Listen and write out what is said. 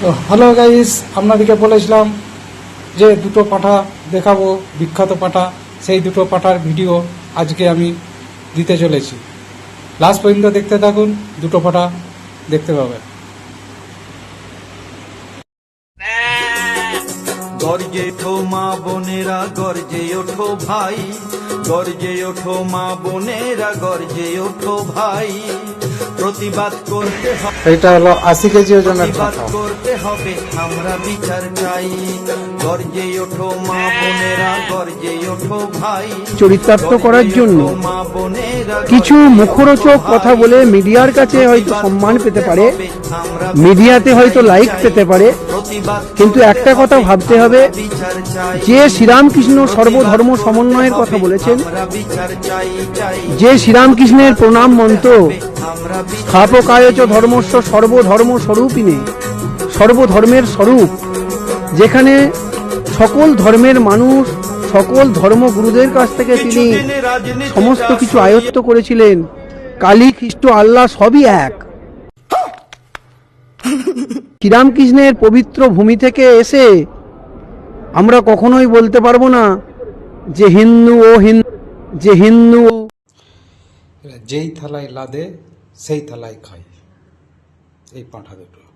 তো hello guys আপনাদেরকে বলেছিলাম যে দুটো পাঠা দেখাবো, বিখ্যাত পাঠা, সেই দুটো পাঠার ভিডিও আজকে আমি দিতে চলেছি। লাস্ট পর্যন্ত দেখতে থাকুন, দুটো পাঠা দেখতে পাবেন। গর্জে ওঠো মা বোনেরা, গর্জে ওঠো ভাই। গর্জে ওঠো মা বোনেরা, গর্জে ওঠো ভাই। প্রতিবাদ করতে হবে। এটা হলো আশি কেজি ওজনের প্রতিবাদ করতে হবে আমরা বিচার চাই। গর্জে ওঠো মা বোনেরা গর্জে ওঠো ভাই। চরিতার্থ করার জন্য কিছু মুখরোচক কথা বলে মিডিয়ার কাছে হয়তো সম্মান পেতে পারে মিডিয়াতে হয়তো লাইক পেতে পারে কিন্তু একটা কথা ভাবতে হবে। যে শ্রীরামকৃষ্ণ সর্বধর্ম সমন্বয়ের কথা বলেছেন যে শ্রীরামকৃষ্ণের প্রণাম মন্ত্র স্থাপকায়চ ধর্মস্ব সর্বধর্ম স্বরূপিনে সর্বধর্মের স্বরূপ যেখানে সকল ধর্মের মানুষ সকল ধর্মগুরুদের কাছ থেকে তিনি সমস্ত কিছু আয়ত্ত করেছিলেন কালী খ্রিস্ট আল্লাহ সবই এক শ্রীরামকৃষ্ণের পবিত্র ভূমি থেকে এসে আমরা কখনোই বলতে পারব না যে হিন্দু ও হিন্দু যে হিন্দু যেই থালায় লাদে, সেই থালায় খায়। এই পাঠা দুটো